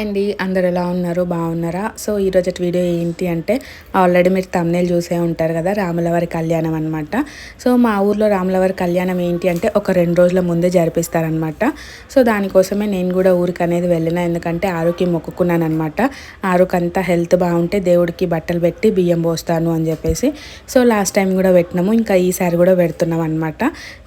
Hi అండి? అందరు ఎలా ఉన్నారు? బాగున్నారా? సో ఈరోజు వీడియో ఏంటి అంటే ఆల్రెడీ మీరు తమ్నేలు చూసే ఉంటారు కదా రాములవారి కళ్యాణం అనమాట సో మా ఊర్లో రాములవారి కళ్యాణం ఏంటి అంటే ఒక రెండు రోజుల ముందే జరిపిస్తారనమాట సో దానికోసమే నేను కూడా ఊరికి అనేది వెళ్ళిన ఎందుకంటే ఆరుకి మొక్కుకున్నాను అనమాట ఆరుకి అంతా హెల్త్ బాగుంటే దేవుడికి బట్టలు పెట్టి బియ్యం పోస్తాను అని చెప్పేసి సో లాస్ట్ టైం కూడా పెట్టినాము. ఇంకా ఈసారి కూడా పెడుతున్నాం అనమాట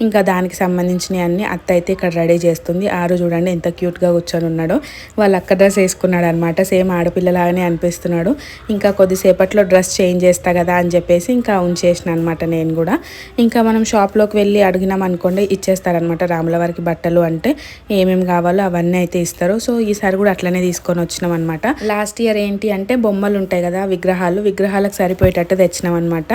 ఇంకా దానికి సంబంధించినవి అన్ని అత్త అయితే ఇక్కడ రెడీ చేస్తుంది. ఆరు చూడండి ఎంత క్యూట్గా కూర్చొని ఉన్నాడో. వాళ్ళ అక్క డ్రెస్ వేసుకున్నాడు అనమాట సేమ్ ఆడపిల్లలాగానే అనిపిస్తున్నాడు. ఇంకా కొద్దిసేపట్లో డ్రెస్ చేంజ్ చేస్తా కదా అని చెప్పేసి ఇంకా ఉంచేసిన అనమాట నేను కూడా. ఇంకా మనం షాప్లోకి వెళ్ళి అడిగినాం అనుకోండి ఇచ్చేస్తారనమాట రాముల వారికి బట్టలు అంటే ఏమేమి కావాలో అవన్నీ అయితే ఇస్తారు. సో ఈసారి కూడా అట్లనే తీసుకొని వచ్చినాం అనమాట లాస్ట్ ఇయర్ ఏంటి అంటే బొమ్మలు ఉంటాయి కదా విగ్రహాలు విగ్రహాలకు సరిపోయేటట్టు తెచ్చినాం అనమాట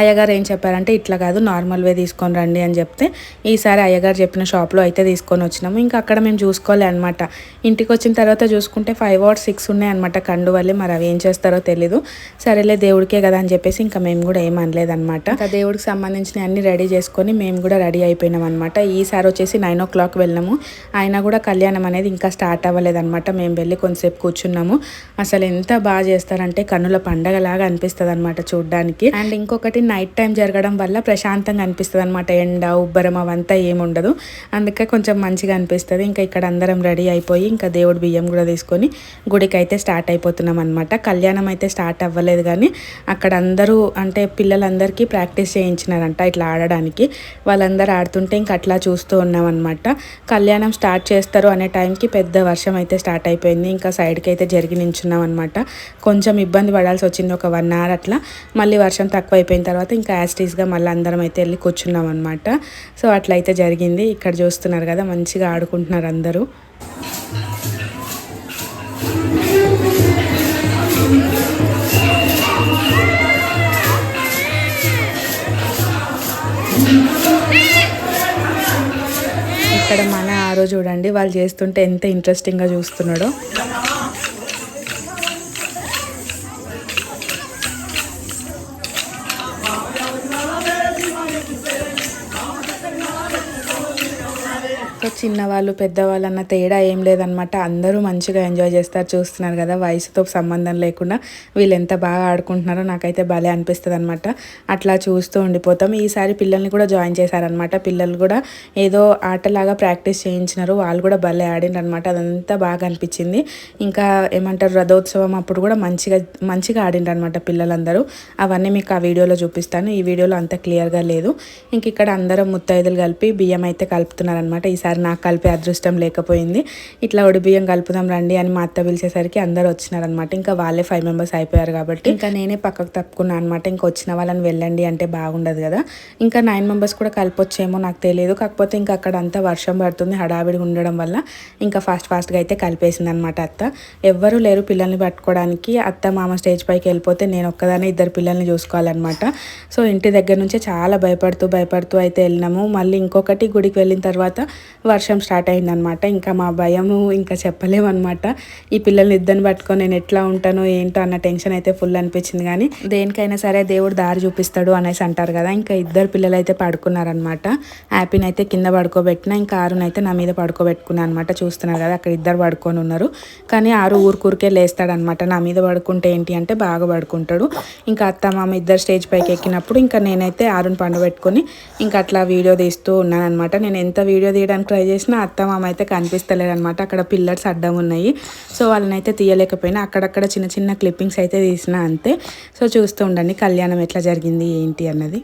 అయ్యగారు ఏం చెప్పారంటే ఇట్లా కాదు నార్మల్ వే తీసుకొని రండి అని చెప్తే ఈసారి అయ్యగారు చెప్పిన షాప్లో అయితే తీసుకొని వచ్చినాము. ఇంకా అక్కడ మేము చూసుకోవాలి అనమాట ఇంటికి వచ్చిన తర్వాత చూసుకుంటే ఫైవ్ ఆర్ సిక్స్ ఉన్నాయన్నమాట. కండు వల్లే మరి అవి ఏం చేస్తారో తెలీదు. సరేలే దేవుడికే కదా అని చెప్పేసి ఇంకా మేము కూడా ఏం అనలేదన్నమాట. ఇంకా దేవుడికి సంబంధించిన అన్ని రెడీ చేసుకొని మేము కూడా రెడీ అయిపోయినాం అనమాట ఈసారి వచ్చేసి నైన్ ఓ క్లాక్ వెళ్ళినాము. అయినా కూడా కళ్యాణం అనేది ఇంకా స్టార్ట్ అవ్వలేదన్నమాట. మేము వెళ్ళి కొంతసేపు కూర్చున్నాము. అసలు ఎంత బాగా చేస్తారంటే కన్నుల పండగలాగా అనిపిస్తుంది అనమాట చూడడానికి. అండ్ ఇంకొకటి నైట్ టైం జరగడం వల్ల ప్రశాంతంగా అనిపిస్తుంది అనమాట ఎండ ఉబ్బరం అవంతా ఏముండదు. అందుకే కొంచెం మంచిగా అనిపిస్తుంది. ఇంకా ఇక్కడ అందరం రెడీ అయిపోయి ఇంకా దేవుడి బియ్యం కూడా తీసుకొని గుడికి అయితే స్టార్ట్ అయిపోతున్నాం అనమాట కళ్యాణం అయితే స్టార్ట్ అవ్వలేదు కానీ అక్కడ అందరూ అంటే పిల్లలందరికీ ప్రాక్టీస్ చేయించినారంట ఇట్లా ఆడడానికి. వాళ్ళందరూ ఆడుతుంటే ఇంక అట్లా చూస్తూ ఉన్నాం అనమాట కళ్యాణం స్టార్ట్ చేస్తారు అనే టైంకి పెద్ద వర్షం అయితే స్టార్ట్ అయిపోయింది. ఇంకా సైడ్కి అయితే జరిగి నించున్నాం అనమాట కొంచెం ఇబ్బంది పడాల్సి వచ్చింది ఒక వన్ అవర్ అట్లా. మళ్ళీ వర్షం తక్కువ అయిపోయిన తర్వాత ఇంకా యాస్టీస్గా మళ్ళీ అందరం అయితే వెళ్ళి కూర్చున్నాం అనమాట సో అట్లయితే జరిగింది. ఇక్కడ చూస్తున్నారు కదా మంచిగా ఆడుకుంటున్నారు అందరూ. ఇక్కడ మన ఆరో చూడండి వాళ్ళు చేస్తుంటే ఎంత ఇంట్రెస్టింగ్గా చూస్తున్నాడో. చిన్నవాళ్ళు పెద్దవాళ్ళు అన్న తేడా ఏం లేదనమాట అందరూ మంచిగా ఎంజాయ్ చేస్తారు. చూస్తున్నారు కదా వయసుతో సంబంధం లేకుండా వీళ్ళు ఎంత బాగా ఆడుకుంటున్నారో నాకైతే భలే అనిపిస్తుంది అనమాట అట్లా చూస్తూ ఉండిపోతాం. ఈసారి పిల్లల్ని కూడా జాయిన్ చేశారనమాట పిల్లలు కూడా ఏదో ఆటలాగా ప్రాక్టీస్ చేయించినారు. వాళ్ళు కూడా భలే ఆడిండ్రనమాట అదంతా బాగా అనిపించింది. ఇంకా ఏమంటారు రథోత్సవం అప్పుడు కూడా మంచిగా మంచిగా ఆడిండ్రు అనమాట పిల్లలందరూ. అవన్నీ మీకు ఆ వీడియోలో చూపిస్తాను. ఈ వీడియోలో అంత క్లియర్గా లేదు. ఇంక ఇక్కడ అందరం ముత్తైదులు కలిపి బియ్యం అయితే కలుపుతున్నారనమాట ఈసారి నాకు కలిపే అదృష్టం లేకపోయింది. ఇట్లా ఉడిబియ్యం కలుపుదాం రండి అని మా అత్త పిలిచేసరికి అందరు వచ్చినారనమాట ఇంకా వాళ్ళే ఫైవ్ మెంబర్స్ అయిపోయారు కాబట్టి ఇంకా నేనే పక్కకు తప్పుకున్నాను అనమాట ఇంకా వచ్చిన వాళ్ళని వెళ్ళండి అంటే బాగుండదు కదా. ఇంకా నైన్ మెంబర్స్ కూడా కలిపొచ్చేమో నాకు తెలియదు. కాకపోతే ఇంకా అక్కడ అంతా వర్షం పడుతుంది హడావిడి ఉండడం వల్ల ఇంకా ఫాస్ట్ ఫాస్ట్గా అయితే కలిపేసింది అనమాట అత్త. ఎవ్వరూ లేరు పిల్లల్ని పట్టుకోవడానికి. అత్త మామ స్టేజ్ పైకి వెళ్ళిపోతే నేను ఒక్కదానే ఇద్దరు పిల్లల్ని చూసుకోవాలన్నమాట. సో ఇంటి దగ్గర నుంచే చాలా భయపడుతూ భయపడుతూ అయితే వెళ్ళినాము. మళ్ళీ ఇంకొకటి గుడికి వెళ్ళిన తర్వాత వర్షం స్టార్ట్ అయిందనమాట. ఇంకా మా భయము ఇంకా చెప్పలేమన్నమాట ఈ పిల్లల్ని ఇద్దరిని పట్టుకొని నేను ఎట్లా ఉంటానో ఏంటో అన్న టెన్షన్ అయితే ఫుల్ అనిపించింది కానీ దేనికైనా సరే దేవుడు దారి చూపిస్తాడు అనేసి అంటారు కదా. ఇంకా ఇద్దరు పిల్లలు అయితే పడుకున్నారనమాట. హ్యాపీని అయితే కింద పడుకోబెట్టిన ఇంకా ఆరునైతే నా మీద పడుకోబెట్టుకున్నా అనమాట. చూస్తున్నారు కదా అక్కడ ఇద్దరు పడుకొని ఉన్నారు. కానీ ఆరు ఊరికూరికే లేస్తాడనమాట. నా మీద పడుకుంటే ఏంటి అంటే బాగా పడుకుంటాడు. ఇంకా అత్త మామ ఇద్దరు స్టేజ్ పైకి ఎక్కినప్పుడు ఇంకా నేనైతే ఆరుని పండుబెట్టుకొని ఇంకా అట్లా వీడియో తీస్తూ ఉన్నాను అనమాట నేను ఎంత వీడియో తీయడానికి ట్రై చేసినా అత్త మామ అయితే కనిపిస్తలేరు అనమాట అక్కడ పిల్లర్స్ అడ్డం ఉన్నాయి. సో వాళ్ళని అయితే తీయలేకపోయినా అక్కడక్కడ చిన్న చిన్న క్లిప్పింగ్స్ అయితే తీసిన అంతే. సో చూస్తూ ఉండండి కళ్యాణం ఎట్లా జరిగింది ఏంటి అన్నది.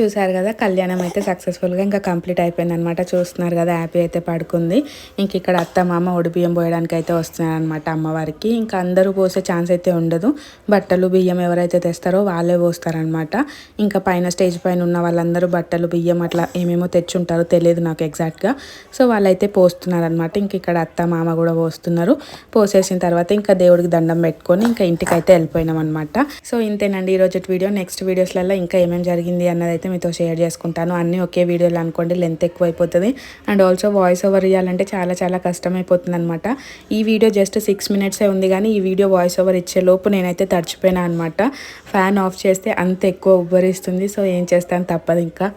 చూసారు కదా కళ్యాణం అయితే సక్సెస్ఫుల్గా ఇంకా కంప్లీట్ అయిపోయింది అనమాట చూస్తున్నారు కదా హ్యాపీ అయితే పడుకుంది. ఇంక ఇక్కడ అత్త మామ ఒడిబియ్యం పోయడానికి అయితే వస్తున్నారనమాట అమ్మవారికి. ఇంకా అందరూ పోసే ఛాన్స్ అయితే ఉండదు. బట్టలు బియ్యం ఎవరైతే తెస్తారో వాళ్ళే పోస్తారనమాట ఇంకా పైన స్టేజ్ పైన ఉన్న వాళ్ళందరూ బట్టలు బియ్యం అట్లా ఏమేమో తెచ్చుంటారో తెలియదు నాకు ఎగ్జాక్ట్గా సో వాళ్ళైతే పోస్తున్నారనమాట ఇంక ఇక్కడ అత్త మామ కూడా పోస్తున్నారు. పోసేసిన తర్వాత ఇంకా దేవుడికి దండం పెట్టుకొని ఇంకా ఇంటికి అయితే వెళ్ళిపోయినాం అనమాట సో ఇంతేనండి ఈరోజు వీడియో. నెక్స్ట్ వీడియోస్లలో ఇంకా ఏమేమి జరిగింది అన్నది అయితే మీతో షేర్ చేసుకుంటాను. అన్నీ ఒకే వీడియోలు అనుకోండి లెంత్ ఎక్కువ అయిపోతుంది అండ్ ఆల్సో వాయిస్ ఓవర్ ఇవ్వాలంటే చాలా చాలా కష్టమైపోతుంది అనమాట ఈ వీడియో జస్ట్ సిక్స్ మినిట్సే ఉంది కానీ ఈ వీడియో వాయిస్ ఓవర్ ఇచ్చే లోపు నేనైతే తడిచిపోయినా అనమాట ఫ్యాన్ ఆఫ్ చేస్తే అంత ఎక్కువ ఉబ్బరిస్తుంది. సో ఏం చేస్తాను తప్పదు ఇంకా.